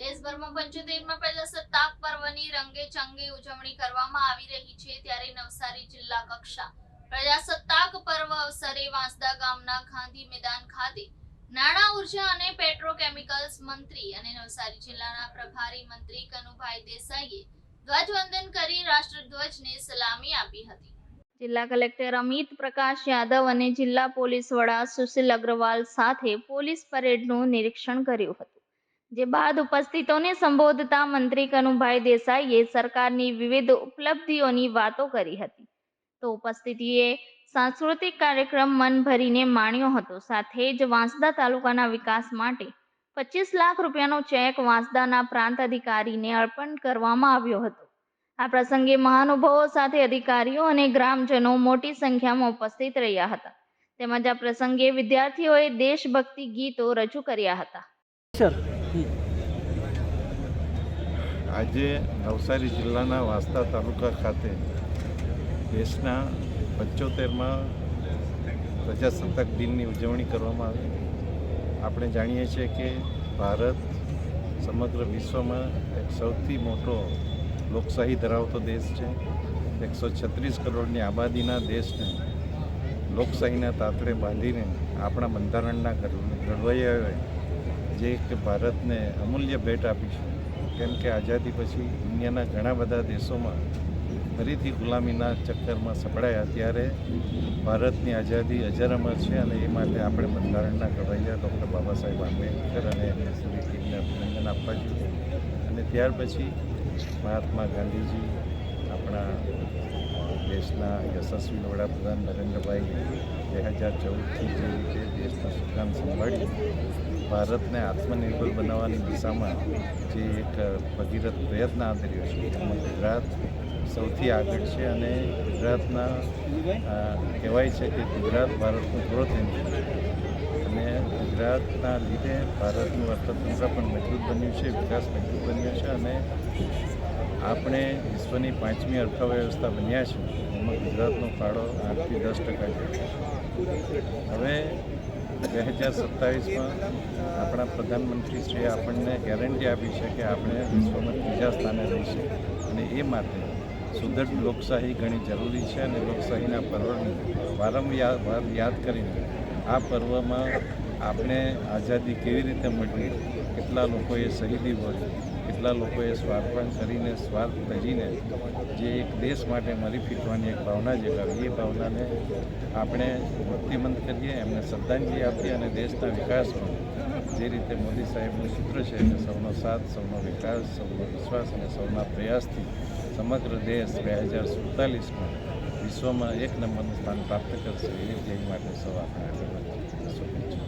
દેશભરમાં પંચોતેરમાં પ્રજાસત્તાક પર્વની રંગે ચંગે ઉજવણી કરવામાં આવી રહી છે ત્યારે નવસારી જિલ્લા કક્ષા પ્રજાસત્તાક પર્વ અવસરે વાંસદા ગામના ગાંધી મેદાન ખાતે નાણાં ઊર્જા અને પેટ્રોકેમિકલ્સ મંત્રી અને નવસારી જિલ્લાના પ્રભારી મંત્રી કનુભાઈ દેસાઈએ ધ્વજવંદન કરી રાષ્ટ્રધ્વજને સલામી આપી હતી. જિલ્લા કલેક્ટર અમિત પ્રકાશ યાદવ અને જિલ્લા પોલીસ વડા સુશીલ અગ્રવાલ સાથે પોલીસ પરેડનું નિરીક્ષણ કર્યું હતું. જે બાદ ઉપસ્થિતોને સંબોધતા મંત્રી કનુભાઈ દેસાઈએ સરકારની વિવિધ ઉપલબ્ધિઓની વાતો કરી હતી. તો ઉપસ્થિતિએ સાંસ્કૃતિક કાર્યક્રમ મન ભરીને માણ્યો હતો. સાથે જ વાંસદા તાલુકાના વિકાસ માટે પચીસ લાખ રૂપિયાનો ચેક વાંસદાના પ્રાંત અધિકારીને અર્પણ કરવામાં આવ્યો હતો. આ પ્રસંગે મહાનુભાવો સાથે અધિકારીઓ અને ગ્રામજનો મોટી સંખ્યામાં ઉપસ્થિત રહ્યા હતા. તેમજ આ પ્રસંગે વિદ્યાર્થીઓએ દેશભક્તિ ગીતો રજૂ કર્યા હતા. સર આજે નવસારી જિલ્લાના વાંસદા તાલુકા ખાતે દેશના પંચોતેરમાં પ્રજાસત્તાક દિનની ઉજવણી કરવામાં આવી. આપણે જાણીએ છીએ કે ભારત સમગ્ર વિશ્વમાં એક સૌથી મોટો લોકશાહી ધરાવતો દેશ છે. એકસો છત્રીસ કરોડની આબાદીના દેશને લોકશાહીના તાતડે બાંધીને આપણા બંધારણના ઘડ- ઘડવૈયાઓએ જે એક ભારતને અમૂલ્ય ભેટ આપી છે કેમ કે આઝાદી પછી દુનિયાના ઘણા બધા દેશોમાં ફરીથી ગુલામીના ચક્કરમાં સપડાયા. ત્યારે ભારતની આઝાદી અજર અમર છે અને એ માટે આપણે બંધારણના ઘડવૈયા ડૉક્ટર બાબા સાહેબ આંબેડકર અને એમની પૂરી ટીમને અભિનંદન આપવા જોઈએ. અને ત્યાર પછી મહાત્મા ગાંધીજી આપણા દેશના યશસ્વી વડાપ્રધાન નરેન્દ્રભાઈ બે હજાર ચૌદથી જે રીતે દેશનું સુકાન સંભાળ્યું, ભારતને આત્મનિર્ભર બનાવવાની દિશામાં જે એક ભગીરથ પ્રયત્ન આદર્યો છે, એમાં ગુજરાત સૌથી આગળ છે અને ગુજરાતના કહેવાય છે કે ગુજરાત ભારતનું ગ્રોથ એન્જિન અને ગુજરાતના લીધે ભારતનું અર્થતંત્ર પણ મજબૂત બન્યું છે, વિકાસ મજબૂત બન્યો છે અને આપણે વિશ્વની પાંચમી અર્થવ્યવસ્થા બન્યા છે એમાં ગુજરાતનો ફાળો આઠથી દસ ટકા છે. હવે બે હજાર સત્તાવીસમાં આપણા પ્રધાનમંત્રીશ્રીએ આપણને ગેરંટી આપી છે કે આપણે વિશ્વમાં ત્રીજા સ્થાને રહીશું. અને એ માટે સુદૃઢ લોકશાહી ઘણી જરૂરી છે અને લોકશાહીના પર્વને વારંવાર વાર યાદ કરીને આ પર્વમાં આપણે આઝાદી કેવી રીતે મળી? કેટલા લોકોએ શહીદી ભરી કેટલા લોકોએ સ્વાર્પણ કરીને, સ્વાર્થ તજીને જે એક દેશ માટે મરી ફીટવાની એક ભાવના જગાવી એ ભાવનાને આપણે ભક્તિમંત કરીએ, એમને શ્રદ્ધાંજલિ આપીએ અને દેશના વિકાસમાં જે રીતે મોદી સાહેબનું સૂત્ર છે કે સૌનો સાથ, સૌનો વિકાસ, સૌનો વિશ્વાસ અને સૌના પ્રયાસથી સમગ્ર દેશ બે હજાર સુડતાલીસમાં વિશ્વમાં એક નંબરનું સ્થાન પ્રાપ્ત કરશે એ ધ્યેય માટે સૌ આપણે આગળ વધીએ. શુભેચ્છા